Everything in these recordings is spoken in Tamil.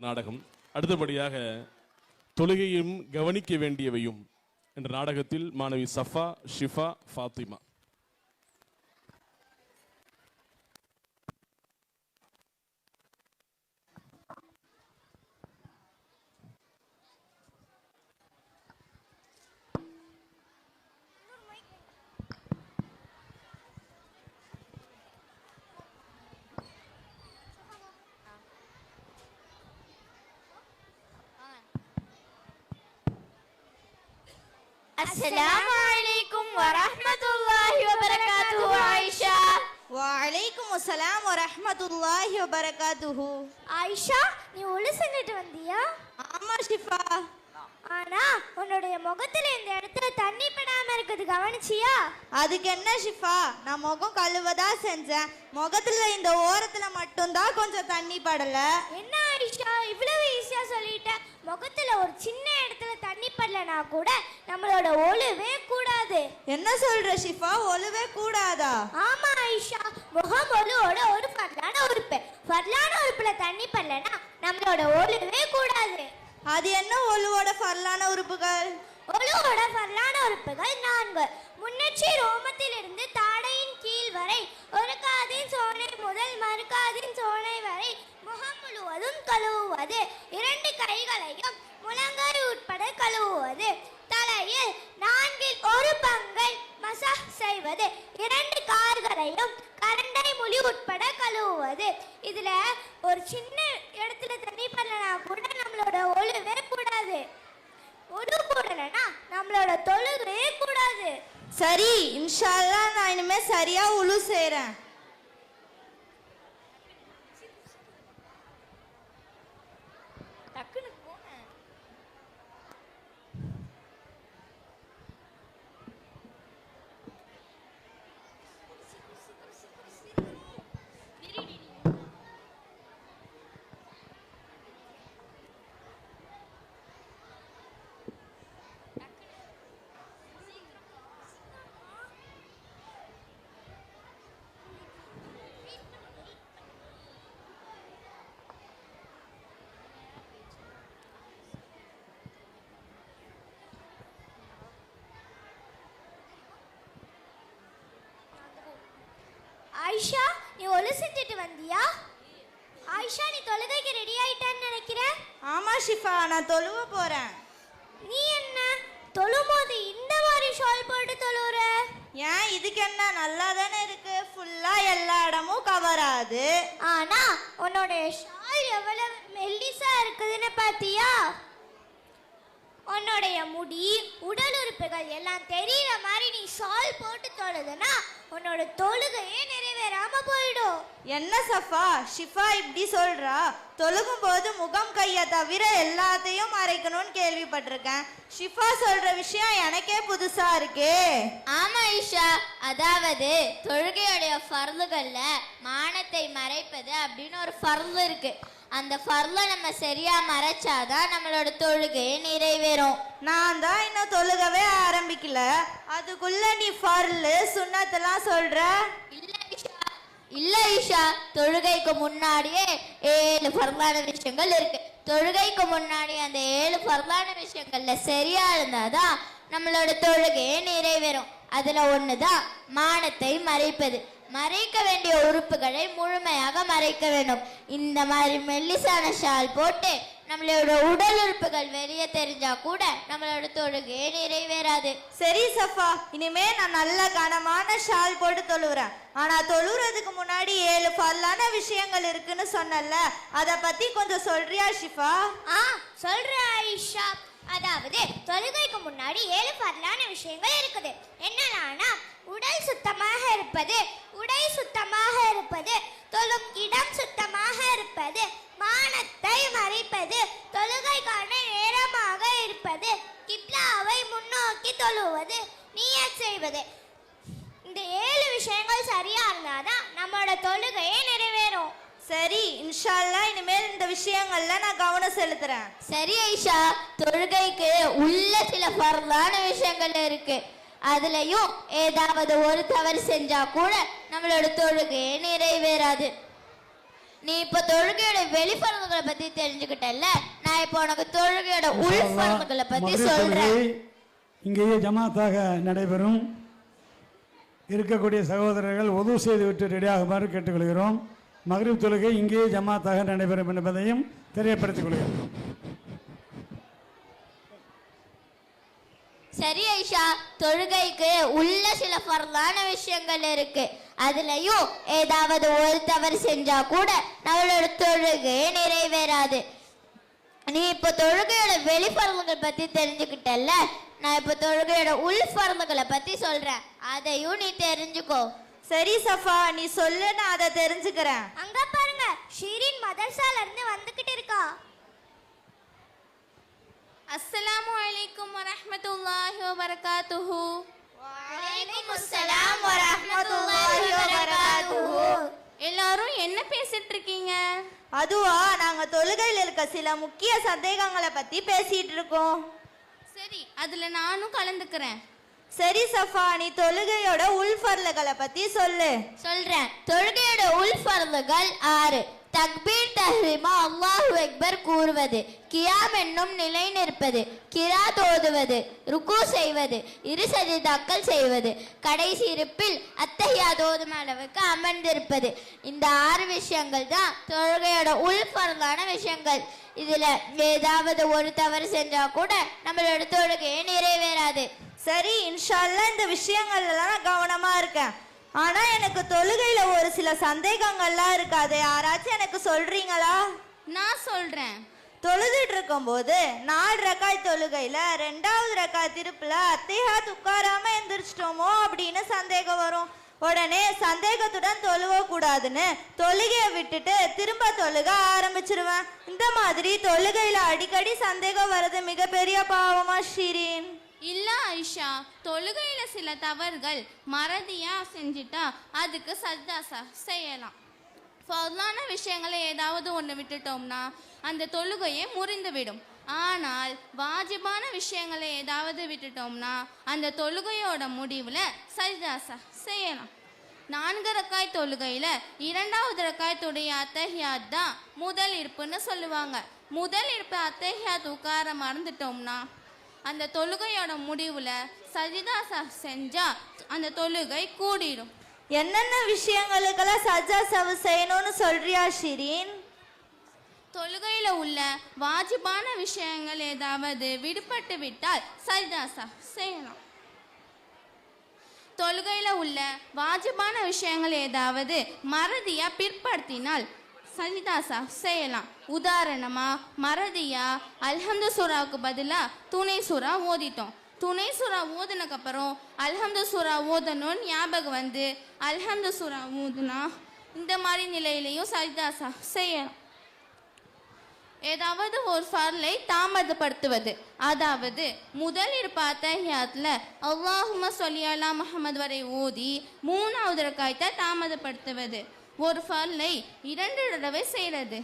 நாடகம். அடுத்தபடியாக தொழுகையும் கவனிக்க வேண்டியவையும். என்ற நாடகத்தில் மாணவி சஃபா ஷிஃபா ஃபாத்திமா. السلام عليكم ورحمة الله وبركاته عائشة வலைக்கும் அஸ்ஸலாம் வரஹ்மத்துல்லாஹி வபரகாத்துஹு ஆயிஷா நீ ஒளி செஞ்சுட்டு வந்தியா ஆமா ஷிஃபா ஆனா உன்னுடைய முகத்துல இந்த இடத்துல தண்ணி படாம இருக்குது கவனிச்சியா? அதுக்கு என்ன ஷிஃபா? நான் முகம் கழுவதா செஞ்சேன். முகத்துல இந்த ஓரத்துல மட்டும்தான் கொஞ்சம் தண்ணி படல. என்ன ஆயிஷா இவ்வளவு ஈஸியா சொல்லிட்ட முகத்துல ஒரு சின்ன இடத்துல தண்ணி படலனா கூட நம்மளோட ஒழுவே கூடாது. என்ன சொல்ற ஷிஃபா? ஒழுவே கூடாதா? ஆமா ஆயிஷா. முகம் ஒழுவோட ஒரு ஃபர்லான உறுப்பு. ஃபர்லான உறுப்புல தண்ணி படலனா நம்மளோட ஒழுவே கூடாது. அது என்ன ஒழுவோட பரலான உறுப்புகள்? ஒழுவோட பரலான உறுப்புகள் நான்கு. முன்னெச்சி ரோமத்திலிருந்து தாடையின் கீழ் வரை ஒரு காதின் சோனை முதல் மறுகாதின் சோனை வரை முகம் முழுவதும் கழுவுவது. இரண்டு கைகளையும் முழங்கை உட்பட கழுவுவது. தலையில் நான்கில் ஒரு பங்கை மசாஜ் செய்வது. இரண்டு கால்களையும் கரண்டை மொழி உட்பட கழுவுவது. இதுல ஒரு சின்ன இடத்துல தண்ணி பண்ணலனா கூட நம்மளோட ஒளி நம்மளோட தொழுகவே கூடாது. சரி இன்ஷால்லா நான் இனிமே சரியா உழு செய்கிறேன் ஆயிஷா நீ ஒளி செஞ்சுட்டு வந்தியா? ஆயிஷா நீ தொழுகைக்கு ரெடி ஆயிட்டான்னு நினைக்கிறேன். ஆமா ஷிஃபா நான் தொழுவ போறேன். நீ என்ன? தொழும்போது இந்த மாதிரி ஷால் போட்டு தொழுவுற? ஏன்? இதுக்கு என்ன? நல்லா தானே இருக்கு. ஃபுல்லா எல்லா இடமும் கவர் ஆகுது. ஆனா உன்னோட ஷால் எவ்வளவு மெல்லிசா இருக்குதுன்னு பாத்தியா? உன்னுடைய முடி உடல் உறுப்புகள் எல்லாம் தெரியற மாதிரி நீ ஷால் போட்டு தொழுதுனா உன்னோட தொழுகையே நிறைவேறாம போயிடும். என்ன சஃபா? ஷிஃபா இப்படி சொல்றா. தொழுகும் போது முகம் கையை தவிர எல்லாத்தையும் மறைக்கணும்னு கேள்விப்பட்டிருக்கேன். ஷிஃபா சொல்ற விஷயம் எனக்கே புதுசா இருக்கே. ஆமா ஈஷா. அதாவது தொழுகையுடைய ஃபர்லுகள்ல மானத்தை மறைப்பது அப்படின்னு ஒரு ஃபர்லு இருக்கு. அந்த ஃபர்லை நம்ம சரியா மறைச்சாதான் நம்மளோட தொழுகையே நிறைவேறும். நான் தான் இன்னும் தொழுகவே ஆரம்பிக்கல. அதுக்குள்ள நீ ஃபர்லு சுன்னத்தெல்லாம் சொல்ற? இல்ல ஈஷா இல்ல ஈஷா தொழுகைக்கு முன்னாடியே ஏழு ஃபர்லான விஷயங்கள் இருக்கு. தொழுகைக்கு முன்னாடி அந்த ஏழு ஃபர்லான விஷயங்கள்ல சரியா இருந்தாதான் நம்மளோட தொழுகையே நிறைவேறும். அதுல ஒண்ணுதான் மானத்தை மறைப்பது. மறைக்க வேண்டிய உறுப்புகளை முழுமையாக மறைக்க வேண்டும். இந்த மாதிரி மெல்லிசான ஷால் போட்டு நம்மளோட உடல் உறுப்புகள் வெளியே தெரிஞ்சா கூட நம்மளோட தொழுகையே நிறைவேறாது. சரி சஃபா. இனிமே நான் நல்ல கனமான ஷால் போட்டு தொழுறேன் ஆனா தொழுறதுக்கு முன்னாடி ஏழு ஃபர்லான விஷயங்கள் இருக்குன்னு சொன்னல அத பத்தி கொஞ்சம் சொல்றியா ஷிஃபா? ஆ சொல்ற ஆயிஷா. அதாவது தொழுகைக்கு முன்னாடி ஏழு பரலான விஷயங்கள் இருக்குது. என்னன்னா உடல் சுத்தமாக இருப்பது உடை சுத்தமாக இருப்பது தொழும் இடம் சுத்தமாக இருப்பது மானத்தை மறைப்பது தொழுகைக்கான நேரமாக இருப்பது கிப்லாவை முன்னோக்கி தொழுவது நியத் செய்வது. இந்த ஏழு விஷயங்கள் சரியா இருந்தாதான் நம்மளோட தொழுகையே நிறைவேறும். சரி இன்ஷா அல்லாஹ் இனிமேல் இந்த விஷயங்கள்ல நான் கவனம் செலுத்துறேன். சரி ஐஷா. தொழுகைக்கு உள்ள சில ஃபர்லான விஷயங்கள் இருக்கு. அதுலயும் ஏதாவது ஒரு தவறு செஞ்சா கூட நம்மளோட தொழுகையே நிறைவேறாது. நீ இப்ப தொழுகையோட வெளிப்பறவுகளை பத்தி தெரிஞ்சுக்கிட்டல்ல? நான் இப்போ உனக்கு தொழுகையோட உள்பறவுகளை பத்தி சொல்றேன். இங்கேயே ஜமாத்தாக நடைபெறும். இருக்கக்கூடிய சகோதரர்கள் உதவு செய்துவிட்டு ரெடியாகுமாறு கேட்டுக்கொள்கிறோம். மகரிப் தொழுகை இங்கேயே ஜமாத்தாக நடைபெறும் என்பதையும் தெரியப்படுத்திக் கொள்கிறோம். சரி ஐஷா. தொழுகைக்கு உள்ள சில ஃபர்லான விஷயங்கள் இருக்கு. அதுலயும் ஏதாவது ஒரு தவறு செஞ்சா கூட நம்மளோட தொழுகை நிறைவேறாது. நீ இப்ப தொழுகையோட வெளிப்பறவுகள் பத்தி தெரிஞ்சுக்கிட்டல்ல? நான் இப்ப தொழுகையோட உள் பறவுகளை பத்தி சொல்றேன். அதையும் நீ தெரிஞ்சுக்கோ. சரி சஃபா. நீ சொல்லு நான் அதை தெரிஞ்சுக்கிறேன். அங்க பாருங்க. ஷீரின் மதர்சால இருந்து வந்துகிட்டு இருக்கா. அஸ்ஸலாமு அலைக்கும் வரஹ்மத்துல்லாஹி வபரகாத்துஹு. வலைக்கும் அஸ்ஸலாம் வரஹ்மத்துல்லாஹி வபரகாத்துஹு. எல்லாரும் என்ன பேசிட்டு இருக்கீங்க அதுவா நாங்க தொழுகையில் இருக்க சில முக்கிய சந்தேகங்களை பத்தி பேசிட்டு இருக்கோம் சரி அதுல நானும் கலந்துக்கிறேன். சரி சஃபா நீ தொழுகையோட உள்ஃபர்லுகளை பத்தி சொல்லு. சொல்றேன். தொழுகையோட உள் பருந்துகள் ஆறு. தக்பீர் தஹ்ரீமா அல்லாஹு அக்பர் கூறுவது கியாம் என்னும் நிலை நிற்பது கிரா தோதுவது ருக்கு செய்வது இரு சஜிதாக்கள் செய்வது கடைசி இருப்பில் அத்தகையா தோதும் அளவுக்கு அமர்ந்திருப்பது. இந்த ஆறு விஷயங்கள் தான் தொழுகையோட உள் விஷயங்கள். இதுல ஏதாவது ஒரு தவறு செஞ்சா கூட நம்மளோட தொழுகையே நிறைவேறாது. சரி இன்ஷால்லாம் இந்த விஷயங்கள்லாம் நான் கவனமா இருக்கேன். ஆனா எனக்கு தொழுகையில ஒரு சில சந்தேகங்கள்லாம் இருக்கு அதை யாராச்சும் எனக்கு சொல்றீங்களா? நான் சொல்றேன். தொழுதுட்டு இருக்கும்போது நாலு ரக்காய் தொழுகையில ரெண்டாவது ரக்காய் திருப்புல அத்தையா துக்காராம எந்திரிச்சிட்டோமோ அப்படின்னு சந்தேகம் வரும். உடனே சந்தேகத்துடன் தொழுவ கூடாதுன்னு தொழுகையை விட்டுட்டு திரும்ப தொழுக ஆரம்பிச்சிருவேன். இந்த மாதிரி தொழுகையில அடிக்கடி சந்தேகம் வர்றது மிகப்பெரிய பாவமா ஷிரீன்? இல்லை ஐஷா தொழுகையில் சில தவறுகள் மறதியாக செஞ்சுட்டா அதுக்கு சஜ்தாசா செய்யலாம். ஃபர்லான விஷயங்களை ஏதாவது ஒன்று விட்டுட்டோம்னா அந்த தொழுகையே முறிந்துவிடும். ஆனால் வாஜிபான விஷயங்களை ஏதாவது விட்டுட்டோம்னா அந்த தொழுகையோட முடிவில் சஜ்தாசா செய்யலாம். நான்கு ரக்காய் தொழுகையில் இரண்டாவது ரக்காய் துடைய அத்தஹியாத் தான் முதல் இருப்புன்னு சொல்லுவாங்க. முதல் இருப்பு அத்தஹியாத் உட்கார மறந்துட்டோம்னா அந்த தொழுகையோட முடிவுல சஜிதா செஞ்சா அந்த தொழுகை கூடிடும். என்னென்ன விஷயங்களுக்கெல்லாம் சஜ்ஜா சவு செய்யணும்னு சொல்றியா ஷிரீன்? தொழுகையில உள்ள வாஜிபான விஷயங்கள் ஏதாவது விடுபட்டு விட்டால் சஜிதாசா செய்யலாம் தொழுகையில உள்ள வாஜிபான விஷயங்கள் ஏதாவது மறதியா பிற்படுத்தினால் சஜிதாசா செய்யலாம் உதாரணமா மறதியா அல்ஹம்து சூறாவுக்கு பதிலாக துணை சூறா ஓதிட்டோம். துணை சூறா ஓதுனக்கப்புறம் அல்ஹம்து சூறா ஓதணும்னு ஞாபகம் வந்து அல்ஹம்து சூறா ஓதுனா இந்த மாதிரி நிலையிலையும் சரிதாசா செய்யலாம் ஏதாவது ஒரு ஃபர்லை தாமதப்படுத்துவது. அதாவது முதல் இருப்ப ஹியாத்தில் அல்லாஹும சொல்லி முகமது வரை ஓதி மூணாவது ரக்காயத்தை தாமதப்படுத்துவது. ஒரு ஃபர்லை இரண்டு தடவை செய்கிறது.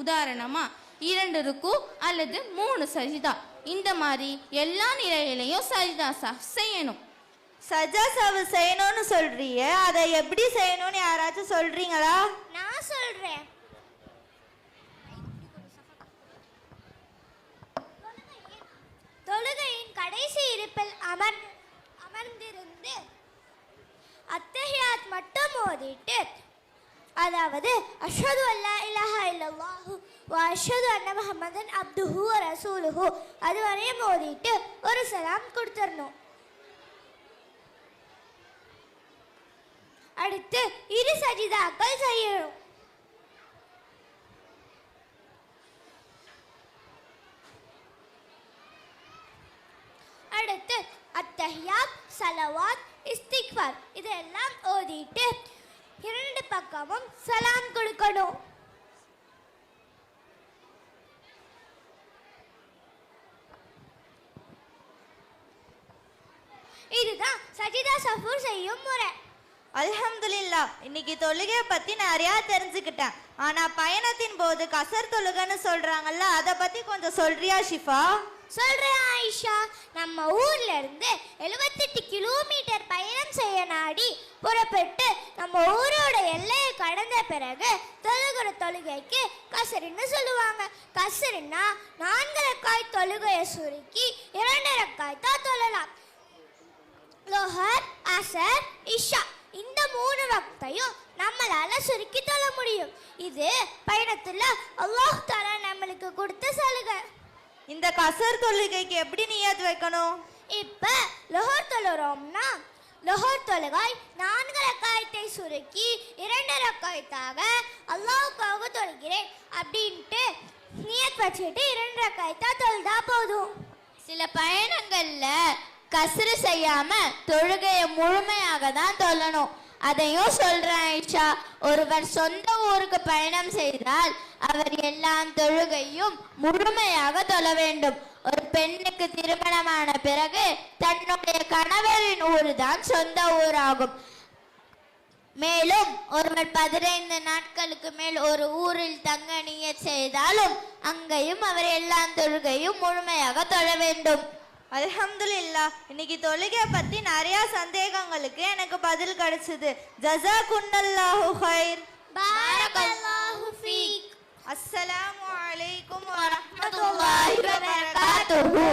உதாரணமா இரண்டு ருக்கு அல்லது மூணு சஜிதா. இந்த மாதிரி எல்லா நிலையிலையும் சஜிதாசா செய்யணும். சஜ்ஜா சவு செய்யணும்னு சொல்றியே அதை எப்படி செய்யணும்னு யாராச்சும் சொல்றீங்களா? நான் சொல்றேன். தொழுகையின் கடைசி இருப்பில் அமர் அமர்ந்திருந்து அத்தஹியாத் மட்டும் ஓதிட்டு அதாவது அஷ்ஹது அல்லா இலாஹா இல்லல்லாஹு வ அஷ்ஹது அன்ன முஹம்மதன் அப்துஹு ரசூலுஹு. அது வரையும் ஓதிட்டு ஒரு சலாம் கொடுத்துடணும். அடுத்து இரு சஜிதாக்கள் செய்யணும். அடுத்து அத்தஹியாத் சலவாத் இஸ்திக்பார் இதெல்லாம் ஓதிட்டு இரண்டு பக்கமும் சலாம் கொடுக்கணும். இதுதான் சஜிதா சஃபூர் செய்யும் முறை. அல்ஹம்துலில்லா இன்னைக்கு தொழுகையை பத்தி நிறையா தெரிஞ்சுக்கிட்டேன். ஆனா பயணத்தின் போது கசர் தொழுகைன்னு சொல்றாங்கல்ல அதை பத்தி கொஞ்சம் சொல்றியா ஷிஃபா? சொல்றேன் ஆயிஷா. நம்ம ஊர்ல இருந்து எழுபத்தெட்டு கிலோமீட்டர் பயணம் செய்ய நாடி புறப்பட்டு நம்ம ஊரோட எல்லையை கடந்த பிறகு தொழுகிற தொழுகைக்கு கசரின்னு சொல்லுவாங்க. கசரின்னா நான்கு ரக்காய் தொழுகையை சுருக்கி இரண்டு ரக்காய் தான் தொழலாம். லோஹர் அசர் இஷா இந்த மூணு வக்தையும் நம்மளால சுருக்கி தொழ முடியும். இது பயணத்துல அல்லாஹ் தாலா நம்மளுக்கு கொடுத்த சலுகை. இந்த கசர் தொழுகைக்கு எப்படி நியத் வைக்கணும்? இப்ப லொஹர் தொழுறோம்னா லொஹர் தொழுகாய் நான்கு ரக்காயத்தை சுருக்கி இரண்டு ரக்காயத்தாக அல்லாஹ்வுக்காக தொழுகிறேன் அப்படின்ட்டு நியத் வச்சுட்டு இரண்டு ரக்காயத்தா தொழுதா போதும். சில பயணங்கள்ல கசுறு செய்யாம தொழுகையை முழுமையாக தான் தொழணும். அதையும் சொல்றேன் ஐஷா. ஒருவர் சொந்த ஊருக்கு பயணம் செய்தால் அவர் எல்லா தொழுகையும் முழுமையாக தொழ வேண்டும். ஒரு பெண்ணுக்கு திருமணமான பிறகு தன்னுடைய கணவரின் ஊர் தான் சொந்த ஊராகும். மேலும் ஒருவர் பதினைந்து நாட்களுக்கு மேல் ஒரு ஊரில் தங்க நியத் செய்தாலும் அங்கேயும் அவர் எல்லா தொழுகையும் முழுமையாக தொழ வேண்டும். அலஹம்துல்லா இன்னைக்கு தொழுகை பற்றி நிறைய சந்தேகங்களுக்கு எனக்கு பதில் கிடைச்சது. ஜசா குன்னல்லாஹு ஹைர் பாரக்கல்லாஹு ஃபீக். அஸ்ஸலாமு அலைக்கும் வரஹ்மத்துல்லாஹி வபரகாத்துஹு.